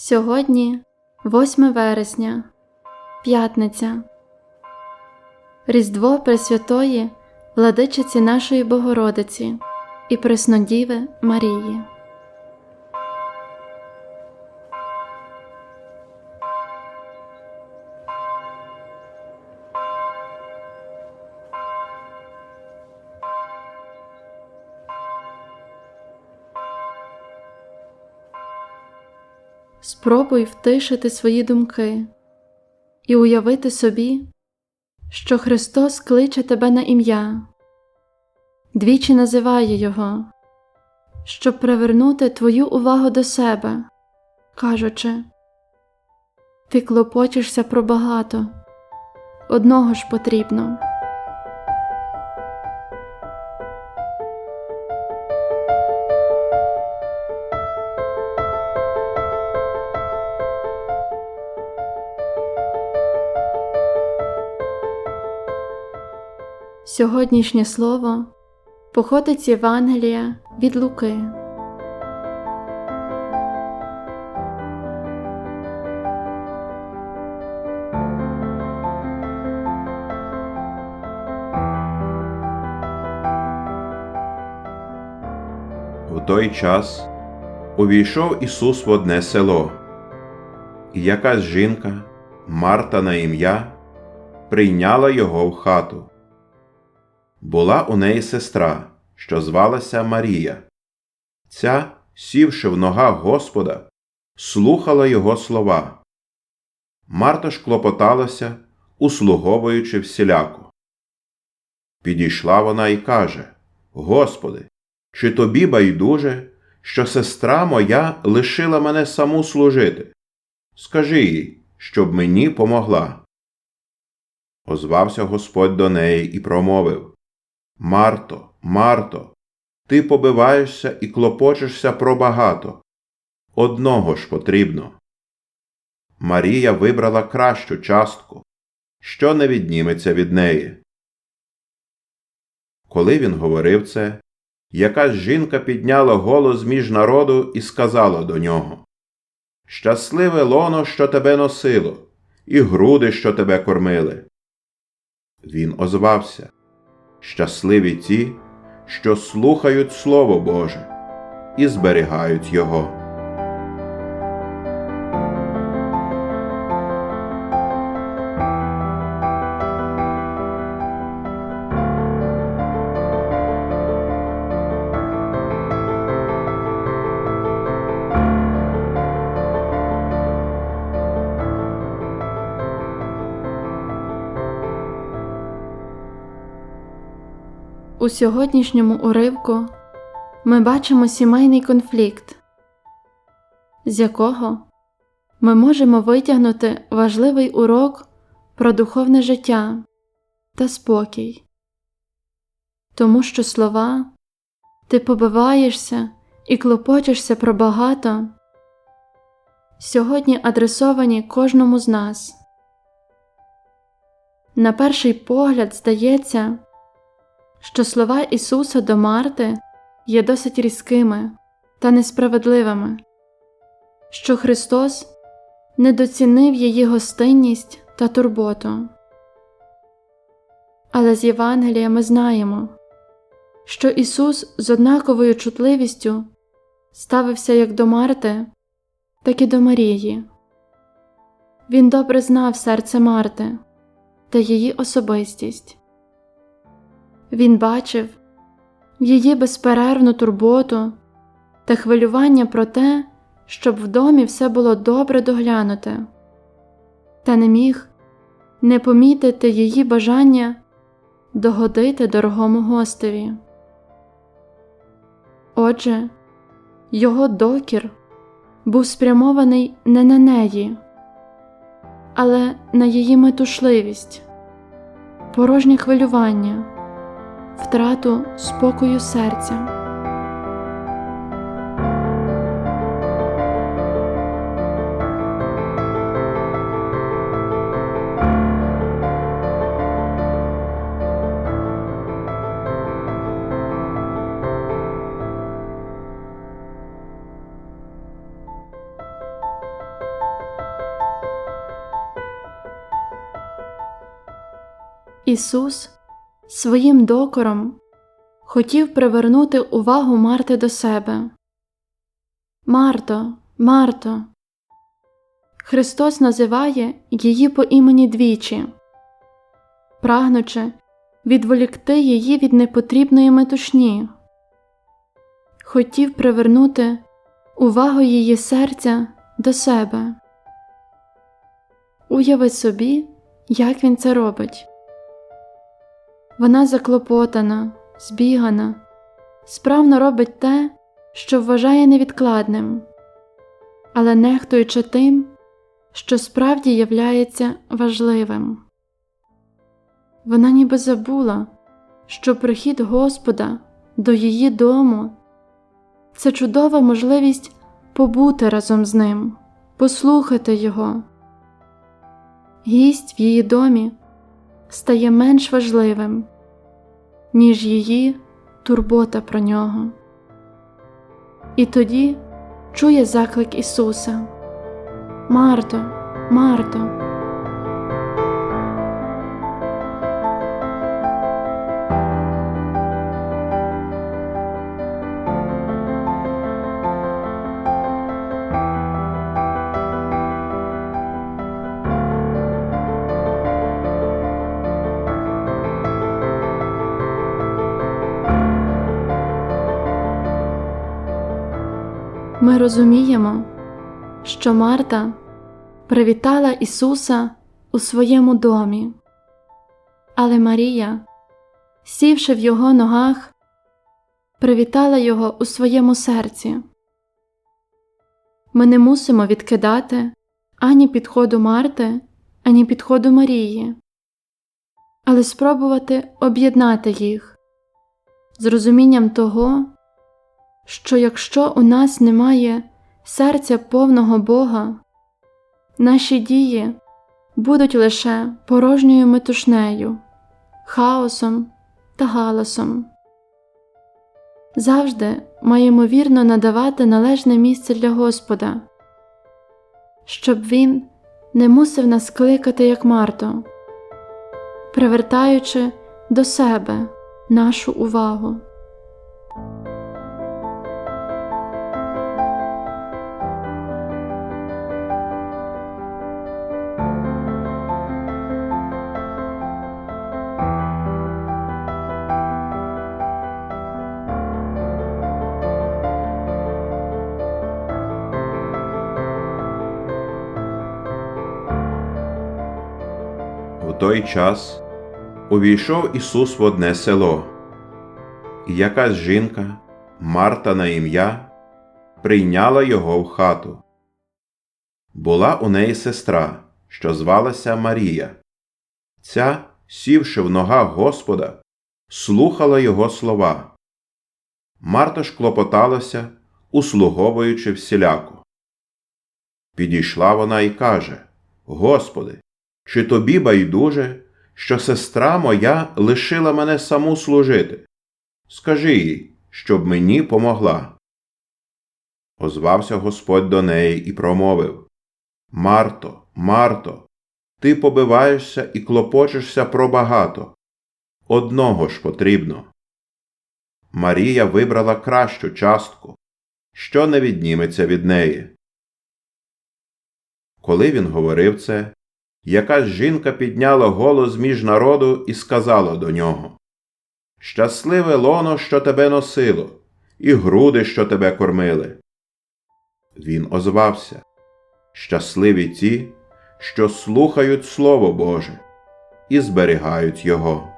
Сьогодні 8 вересня, п'ятниця, Різдво Пресвятої Владичиці нашої Богородиці і Преснодіви Марії. Спробуй втишити свої думки і уявити собі, що Христос кличе тебе на ім'я, двічі називає Його, щоб привернути твою увагу до себе, кажучи, ти клопочешся про багато, одного ж потрібно. Сьогоднішнє слово походить з Євангелія від Луки. В той час увійшов Ісус в одне село, і якась жінка, Марта на ім'я, прийняла його в хату. Була у неї сестра, що звалася Марія. Ця, сівши в ногах Господа, слухала його слова. Марта ж клопоталася, услуговуючи всіляко. Підійшла вона і каже Господи, чи тобі байдуже, що сестра моя лишила мене саму служити? Скажи їй, щоб мені помогла. Озвався Господь до неї і промовив Марто, Марто, ти побиваєшся і клопочешся про багато. Одного ж потрібно. Марія вибрала кращу частку, що не відніметься від неї. Коли він говорив це, якась жінка підняла голос між народу і сказала до нього Щасливе лоно, що тебе носило, і груди, що тебе кормили. Він озвався Щасливі ті, що слухають Слово Боже і зберігають Його. У сьогоднішньому уривку ми бачимо сімейний конфлікт, з якого ми можемо витягнути важливий урок про духовне життя та спокій, тому що слова ти побиваєшся і клопочешся про багато сьогодні адресовані кожному з нас. На перший погляд здається що слова Ісуса до Марти є досить різкими та несправедливими, що Христос недоцінив її гостинність та турботу. Але з Євангелія ми знаємо, що Ісус з однаковою чутливістю ставився як до Марти, так і до Марії. Він добре знав серце Марти та її особистість. Він бачив її безперервну турботу та хвилювання про те, щоб в домі все було добре доглянуте, та не міг не помітити її бажання догодити дорогому гостеві. Отже, його докір був спрямований не на неї, але на її метушливість, порожнє хвилювання втрату спокою серця. Ісус своїм докором хотів привернути увагу Марти до себе. Марто, Марто. Христос називає її по імені двічі, прагнучи відволікти її від непотрібної метушні, хотів привернути увагу її серця до себе. Уяви собі, як він це робить. Вона заклопотана, збігана, справно робить те, що вважає невідкладним, але нехтуючи тим, що справді являється важливим. Вона ніби забула, що прихід Господа до її дому це чудова можливість побути разом з ним, послухати Його. Гість в її домі стає менш важливим, ніж її турбота про нього. І тоді чує заклик Ісуса Марто, Марто. Ми розуміємо, що Марта привітала Ісуса у своєму домі, але Марія, сівши в Його ногах, привітала Його у своєму серці. Ми не мусимо відкидати ані підходу Марти, ані підходу Марії, але спробувати об'єднати їх з розумінням того, що якщо у нас немає серця повного Бога, наші дії будуть лише порожньою метушнею, хаосом та галасом. Завжди маємо вірно надавати належне місце для Господа, щоб Він не мусив нас кликати, як Марто, привертаючи до себе нашу увагу. Той час увійшов Ісус в одне село, і якась жінка, Марта на ім'я, прийняла його в хату. Була у неї сестра, що звалася Марія. Ця, сівши в ногах Господа, слухала його слова. Марта ж клопоталася, услуговуючи всіляко. Підійшла вона і каже Господи, чи тобі байдуже, що сестра моя лишила мене саму служити? Скажи їй, щоб мені помогла. Озвався Господь до неї і промовив Марто, Марто, ти побиваєшся і клопочешся про багато. Одного ж потрібно. Марія вибрала кращу частку, що не відніметься від неї. Коли він говорив це, якась жінка підняла голос між народу і сказала до нього Щасливе лоно, що тебе носило, і груди, що тебе кормили. Він озвався Щасливі ті, що слухають Слово Боже і зберігають його.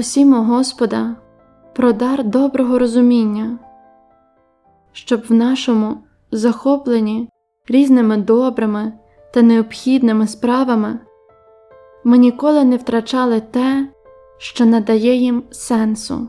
Просімо Господа про дар доброго розуміння, щоб в нашому захопленні різними добрими та необхідними справами ми ніколи не втрачали те, що надає їм сенсу.